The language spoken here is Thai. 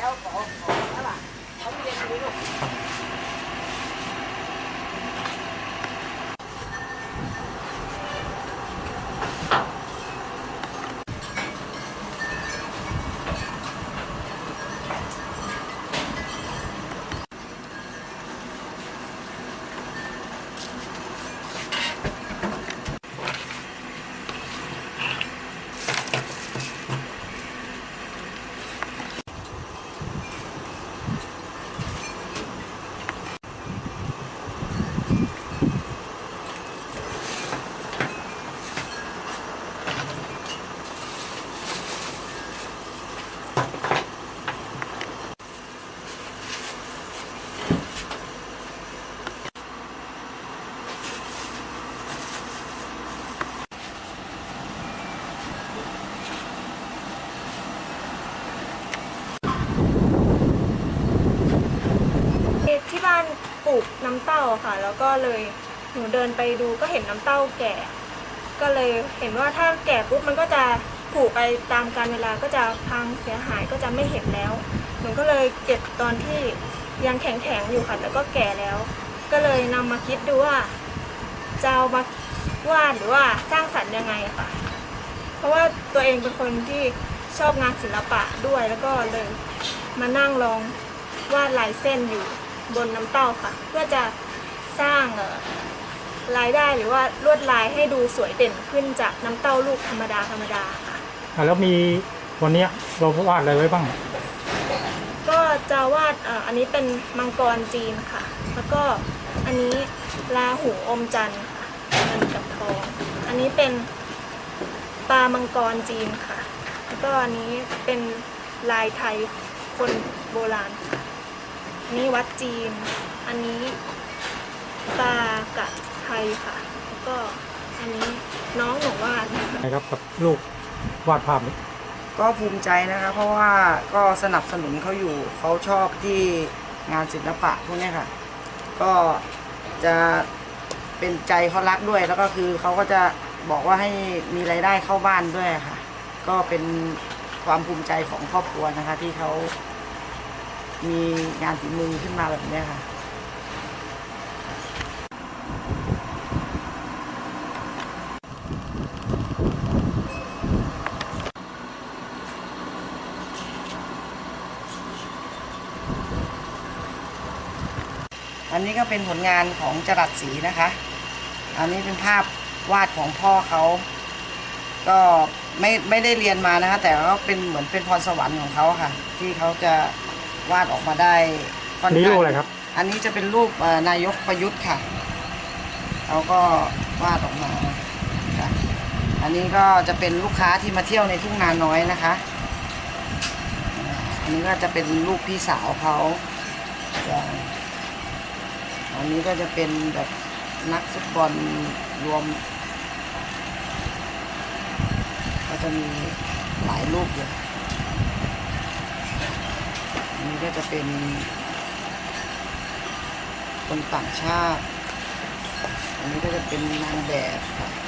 还要搞搞ขอ他们那ยแล้ กน้ำเต้าค่ะ แล้วก็เลยหนูเดินไปดูก็เห็นน้ำเต้าแก่ ก็เลยเห็นว่าถ้าแก่ปุ๊บมันก็จะผุไปตามกาลเวลาก็จะพังเสียหายก็จะไม่เห็นแล้ว หนูก็เลยเก็บตอนที่ยังแข็งๆอยู่ค่ะแต่ก็แก่แล้ว ก็เลยนำมาคิดดูว่าจะเอามาวาดหรือว่าสร้างสรรค์ยังไงค่ะ เพราะว่าตัวเองเป็นคนที่ชอบงานศิลปะด้วยแล้วก็เลยมานั่งลองวาดลายเส้นอยู่ บนน้ำเต้าค่ะ เพื่อจะสร้างเอ่อรายได้หรือว่าลวดลายให้ดูสวยเด่นขึ้นจากน้ำเต้าลูกธรรมดาธรรมดาค่ะอะแล้วมีวันเนี้ยเราวาดอะไรไว้บ้าง ก็จะวาดเอ่ออันนี้เป็นมังกรจีนค่ะ แล้วก็อันนี้ลาหูอมจันทร์ค่ะเงินกับทอง อันนี้เป็นปลามังกรจีนค่ะ แล้วก็อันนี้เป็นลายไทยคนโบราณค่ะอั นนี้วัดจีน อันนี้ปลากัดไทยค่ะ แล้วก็อันนี้น้องหนูวาดนะคะนะครับกับลูกวาดภาพนี้ก็ภูมิใจนะคะเพราะว่าก็สนับสนุนเขาอยู่เขาชอบที่งานศิลปะพวกเนี้ยค่ะ ก็จะเป็นใจเขารักด้วย แล้วก็คือเขาก็จะบอกว่าให้มีรายได้เข้าบ้านด้วยค่ะ ก็เป็นความภูมิใจของครอบครัวนะคะ ที่เขา มีงานฝีมือขึ้นมาแบบนี้ค่ะอันนี้ก็เป็นผลงานของจรัสศรีนะคะ อันนี้เป็นภาพวาดของพ่อเขา ก็ไม่ไม่ได้เรียนมานะคะ แต่ก็เป็นเหมือนเป็นพรสวรรค์ของเขาค่ะ ที่เขาจะ วาดออกมาได้ค่อนนี่ข้างลูกอะไรครับ อันนี้จะเป็นรูปเอ่อนายกประยุทธ์ค่ะเขาก็วาดออกมาค่ะอันนี้ก็จะเป็นลูกค้าที่มาเที่ยวในทุ่งนาน้อยนะคะ อันนี้ก็จะเป็นลูกพี่สาวเขาอย่างอันนี้ก็จะเป็นแบบนักฟุตบอลรวม ก็จะมีหลายรูปอยู่ อันนี้ก็จะเป็น คนต่างชาติ อันนี้ก็จะเป็นนางแบบค่ะ